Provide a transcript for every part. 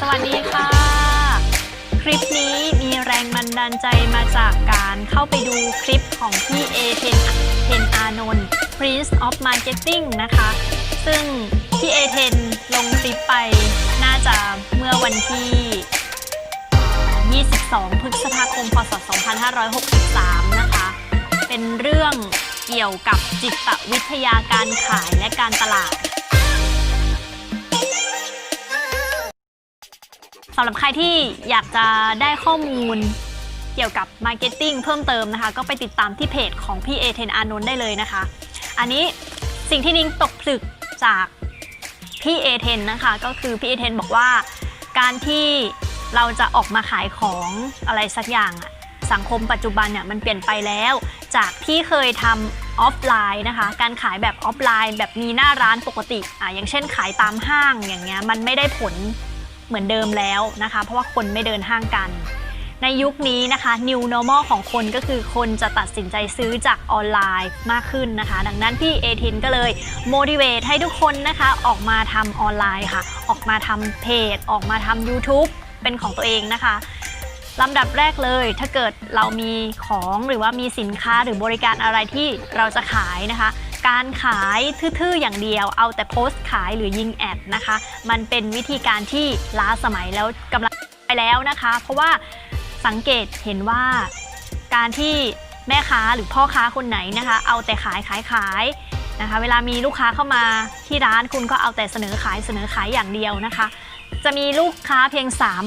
สวัสดีค่ะ คลิปนี้มีแรงบันดาลใจมาจากการเข้าไปดูคลิปของพี่เอเทนเทนอานนท์ Prince of Marketing นะคะ ซึ่งพี่เอเทนลงคลิปไปน่าจะเมื่อวันที่ 22 พฤษภาคม พศ 2563 นะคะ เป็นเรื่องเกี่ยวกับจิตวิทยาการขายและการตลาด สำหรับใครที่อยากจะได้ข้อมูลเกี่ยวกับ Marketing เพิ่มเติมนะคะ ก็ไปติดตามที่เพจของพี่เอเทนอานนท์ได้เลยนะคะ อันนี้สิ่งที่นิ้งตกผลึกจากพี่เอเทนนะคะก็คือพี่เอเทนบอกว่าการที่เราจะออกมาขายของอะไรสักอย่างอะสังคมปัจจุบันเนี่ยมันเปลี่ยนไปแล้ว จากที่เคยทำออฟไลน์นะคะ การขายแบบออฟไลน์ แบบมีหน้าร้านปกติอะอย่างเช่นขายตามห้างอย่างเงี้ยมันไม่ได้ผล เหมือนเดิมแล้วนะคะ เพราะว่าคนไม่เดินห้างกัน ในยุคนี้นะคะ new normal ของคนก็คือคนจะตัดสินใจซื้อจากออนไลน์มากขึ้นนะคะ ดังนั้นพี่เอทินก็เลย motivate ให้ทุกคนนะคะออกมาทำออนไลน์ค่ะ ออกมาทำเพจ ออกมาทำ YouTube เป็นของตัวเองนะคะลำดับแรกเลย ถ้าเกิดเรามีของหรือว่ามีสินค้าหรือบริการอะไรที่เราจะขายนะคะ การขายทื่อๆอย่างเดียว เอาแต่โพสต์ขายหรือยิงแอดนะคะ มันเป็นวิธีการที่ล้าสมัยแล้วกำลังไปแล้วนะคะ เพราะว่าสังเกตเห็นว่าการที่แม่ค้าหรือพ่อค้าคนไหนนะคะ เอาแต่ขายขายขายนะคะ เวลามีลูกค้าเข้ามาที่ร้านคุณก็เอาแต่เสนอขายเสนอขายอย่างเดียวนะคะ จะมีลูกค้าเพียง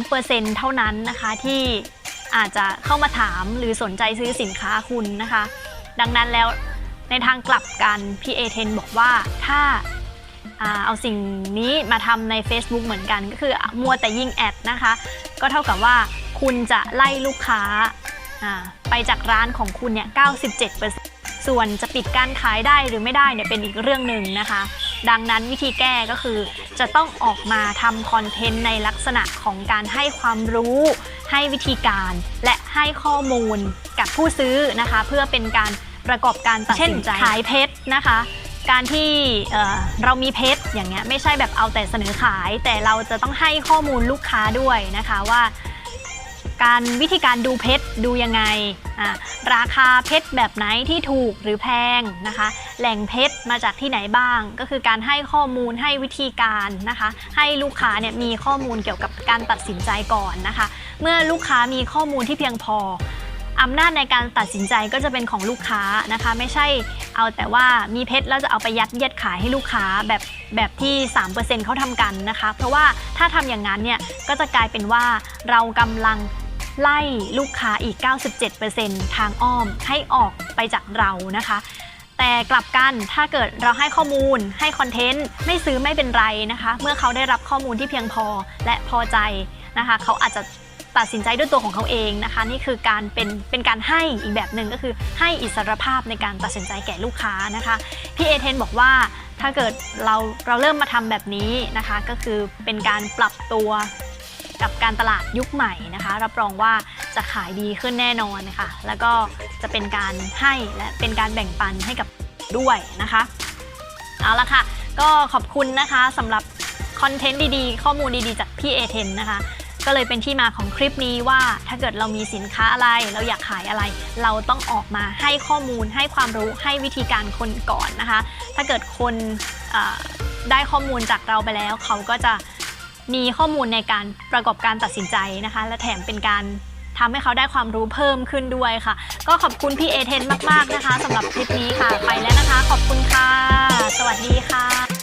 3%เท่านั้นนะคะที่อาจจะเข้ามาถามหรือสนใจซื้อสินค้าคุณนะคะ ดังนั้นแล้ว ในทางกลับกันพี่เอเทนบอกว่าถ้าเอาสิ่งนี้มาทำใน Facebook เหมือนกัน ก็คือมัวแต่ยิงแอดนะคะ ก็เท่ากับว่าคุณจะไล่ลูกค้าอ่าไปจากร้านของคุณเนี่ย 97%ส่วนจะปิดการขายได้หรือไม่ได้เนี่ยเป็นอีกเรื่องหนึ่งนะคะ ดังนั้นวิธีแก้ก็คือจะต้องออกมาทำคอนเทนต์ในลักษณะของการให้ความรู้ ให้วิธีการ และให้ข้อมูลกับผู้ซื้อนะคะ เพื่อเป็นการ ประกอบการตัดสินใจขายเพชรนะคะ การที่เอ่อเรามีเพชรอย่างเงี้ยไม่ใช่แบบเอาแต่เสนอขาย แต่เราจะต้องให้ข้อมูลลูกค้าด้วยนะคะว่า การวิธีการดูเพชรดูยังไงอ่าราคาเพชรแบบไหนที่ถูกหรือแพงนะคะ แหล่งเพชรมาจากที่ไหนบ้าง ก็คือการให้ข้อมูลให้วิธีการนะคะ ให้ลูกค้าเนี่ยมีข้อมูลเกี่ยวกับการตัดสินใจก่อนนะคะ เมื่อลูกค้ามีข้อมูลที่เพียงพอ อำนาจในการตัดสินใจก็จะเป็นของลูกค้านะคะ ไม่ใช่เอาแต่ว่ามีเพชรแล้วจะเอาไปยัดเยียดขายให้ลูกค้าแบบแบบที่ 3%เขาทำกันนะคะ เพราะว่าถ้าทำอย่างนั้นเนี่ยก็จะกลายเป็นว่าเรากำลังไล่ลูกค้าอีก 97%ทางอ้อมให้ออกไปจากเรานะคะแต่กลับกันถ้าเกิดเราให้ข้อมูลให้คอนเทนต์ไม่ซื้อไม่เป็นไรนะคะ เมื่อเขาได้รับข้อมูลที่เพียงพอและพอใจนะคะ เขาอาจจะ ตัดสินใจด้วยตัวของเขาเองนะคะ นี่คือการเป็นเป็นการให้อีกแบบหนึ่งก็คือให้อิสรภาพในการตัดสินใจแก่ลูกค้านะคะพี่เอเทนบอกว่าถ้าเกิดเราเราเริ่มมาทำแบบนี้นะคะ ก็คือเป็นการปรับตัวกับการตลาดยุคใหม่นะคะ รับรองว่าจะขายดีขึ้นแน่นอนนะคะแล้วก็จะเป็นการให้และเป็นการแบ่งปันให้กับด้วยนะคะเอาละค่ะ ก็ขอบคุณนะคะสำหรับคอนเทนต์ดีๆ ข้อมูลดีๆ จากพี่เอเทนนะคะ ก็เลยเป็นที่มาของคลิปนี้ว่าถ้าเกิดเรามีสินค้าอะไร เราอยากขายอะไร เราต้องออกมาให้ข้อมูลให้ความรู้ให้วิธีการคนก่อนนะคะ ถ้าเกิดคนได้ข้อมูลจากเราไปแล้ว เขาก็จะมีข้อมูลในการประกอบการตัดสินใจนะคะ และแถมเป็นการทำให้เขาได้ความรู้เพิ่มขึ้นด้วยค่ะ ก็ขอบคุณพี่เอเทนมาก ๆ นะคะสำหรับคลิปนี้ค่ะ ไปแล้วนะคะ ขอบคุณค่ะ สวัสดีค่ะ